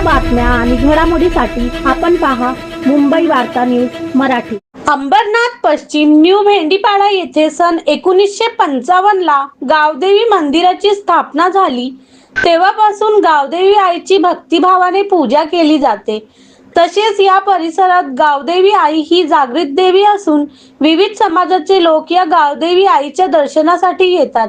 बातम्या आणि घडामोडीसाठी आपण पहा मुंबई वार्ता न्यूज मराठी. अंबरनाथ पश्चिम न्यू भेंडीपाडा येथे सन एकोणीसशे पंचावन्न ला गावदेवी मंदिराची स्थापना झाली. तेव्हापासून गावदेवी आईची भक्तिभावाने पूजा केली जाते. तसेच या परिसरात गावदेवी आई ही जागृत देवी असून विविध समाजाचे लोक या गावदेवी आईच्या दर्शनासाठी येतात.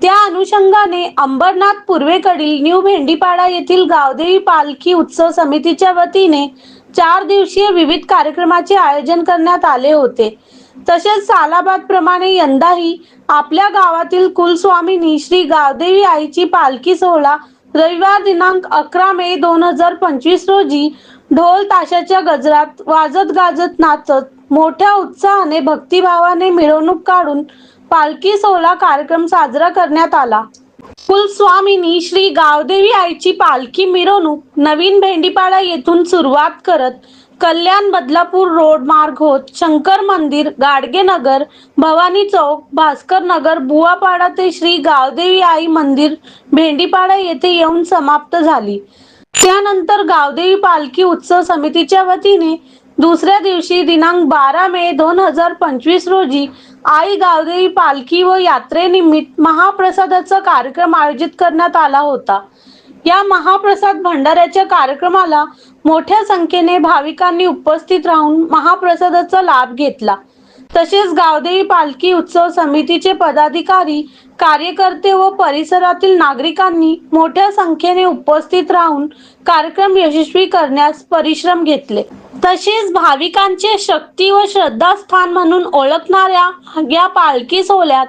त्या अनुषंगाने अंबरनाथ पूर्वेकडील न्यू भेंडीपाडा येथील गावदेवी पालखी उत्सव समितीच्या वतीने चार दिवसीय विविध कार्यक्रमाचे आयोजन करण्यात आले होते. तसेच सालाबाद प्रमाणे यंदाही आपल्या गावातील कुलस्वामिनी श्री गावदेवी आईची पालखी सोहळा रविवार दिनांक अकरा मे दोन हजार पंचवीस रोजी ढोल ताशाच्या गजरात वाजत गाजत नाचत मोठ्या उत्साहाने भक्तिभावाने मिरवणूक काढून पालखी सोहळा कार्यक्रम साजरा करण्यात आला. कुलस्वामिनी श्री गावदेवी आईची पालखी मिरवणूक नवीन भेंडीपाडा येथून सुरुवात करत कल्याण बदलापूर रोड मार्ग होत शंकर मंदिर गाडगे नगर भवानी चौक भास्कर नगर बुवापाडा ते श्री गावदेवी आई मंदिर भेंडीपाडा येथे येऊन समाप्त झाली. त्यानंतर गावदेवी पालखी उत्सव समितीच्या वतीने दुसऱ्या दिवशी दिनांक बारा मे दोन हजार पंचवीस रोजी आई गावदेवी पालखी व यात्रेनिमित्त महाप्रसादाचा कार्यक्रम आयोजित करण्यात आला होता. या महाप्रसाद भंडाऱ्याच्या कार्यक्रमाला मोठ्या संख्येने भाविकांनी उपस्थित राहून महाप्रसादाचा लाभ घेतला. तसेच गावदेवी पालखी उत्सव समितीचे पदाधिकारी कार्यकर्ते व परिसरातील नागरिकांनी मोठ्या संख्येने उपस्थित राहून कार्यक्रम यशस्वी करण्यास परिश्रम घेतले. तसेच भाविकांचे शक्ती व श्रद्धास्थान म्हणून ओळखणाऱ्या या पालखी सोहळ्यात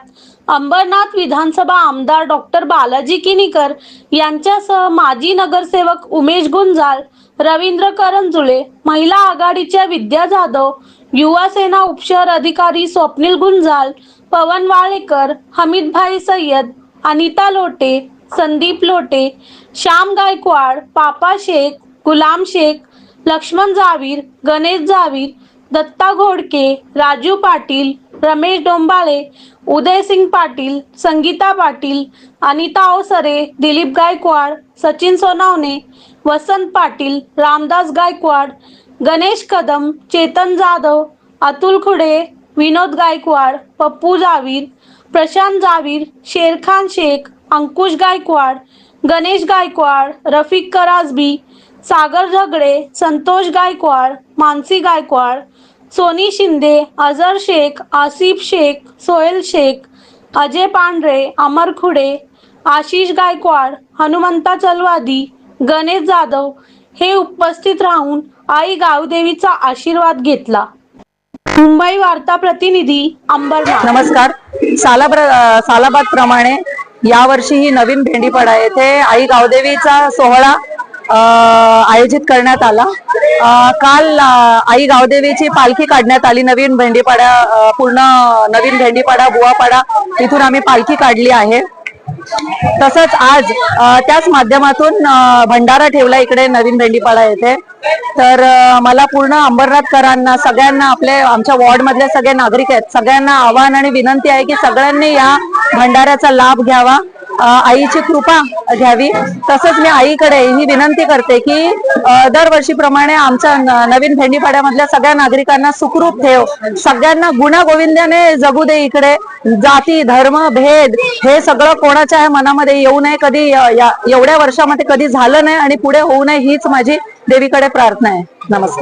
अंबरनाथ विधानसभा आमदार डॉक्टर बालाजी किनीकर यांच्यासह माजी नगरसेवक उमेश गुंजाल रवींद्र करंजुळे महिला आघाडीच्या विद्या जाधव युवा सेना उपशहर अधिकारी स्वप्नील गुंजाल पवन वाळेकर हमीदभाई सय्यद अनिता लोटे संदीप लोटे श्याम गायकवाड पापा शेख गुलाम शेख लक्ष्मण जावीर गणेश जावीर दत्ता घोडके राजू पाटील रमेश डोंबाळे उदयसिंग पाटील संगीता पाटील अनिता ओसरे दिलीप गायकवाड सचिन सोनावणे वसंत पाटील रामदास गायकवाड गणेश कदम चेतन जाधव अतुल खुडे विनोद गायकवाड पप्पू जावीर प्रशांत जावीर शेरखान शेख अंकुश गायकवाड गणेश गायकवाड रफिक कराजबी सागर झगडे संतोष गायकवाड मानसी गायकवाड सोनी शिंदे अझर शेख आसिफ शेख सोहेल शेख अजय पांढरे अमर खुडे आशिष गायकवाड हनुमंता चलवादी गणेश जाधव हे उपस्थित राहून आई गावदेवीचा आशीर्वाद घेतला. मुंबई वार्ता प्रतिनिधी अंबरनाथ. नमस्कार. सालाब्र सालाबाद प्रमाणे यावर्षी ही नवीन भेंडीपाडा येथे आई गावदेवीचा सोहळा आयोजित करण्यात आला. काल आई गावदेवीची पालखी काढण्यात आली. नवीन भेंडीपाडा पूर्ण नवीन भेंडीपाडा बुवापाडा इथून आम्ही पालखी काढली आहे. तसंच आज त्याच माध्यमातून भंडारा ठेवला इकडे नवीन भेंडीपाडा येथे. तर मला पूर्ण अंबरनाथकरांना सगळ्यांना आपले आमच्या वॉर्डमधले सगळे नागरिक आहेत. सगळ्यांना आवाहन आणि विनंती आहे की सगळ्यांनी या भंडाऱ्याचा लाभ घ्यावा. आईची कृपा घ्यावी. तसंच मी आईकडे ही विनंती करते की दरवर्षीप्रमाणे आमच्या नवीन भेंडीपाड्यामधल्या सगळ्या नागरिकांना सुखरूप ठेव. सगळ्यांना गुणागोविंदाने जगू दे इकडे. जाती धर्म भेद हे सगळं कोणाच्या मनामध्ये येऊ नये. कधी एवढ्या वर्षामध्ये कधी झालं नाही आणि पुढे होऊ नये हीच माझी देवीकडे प्रार्थना आहे. नमस्कार.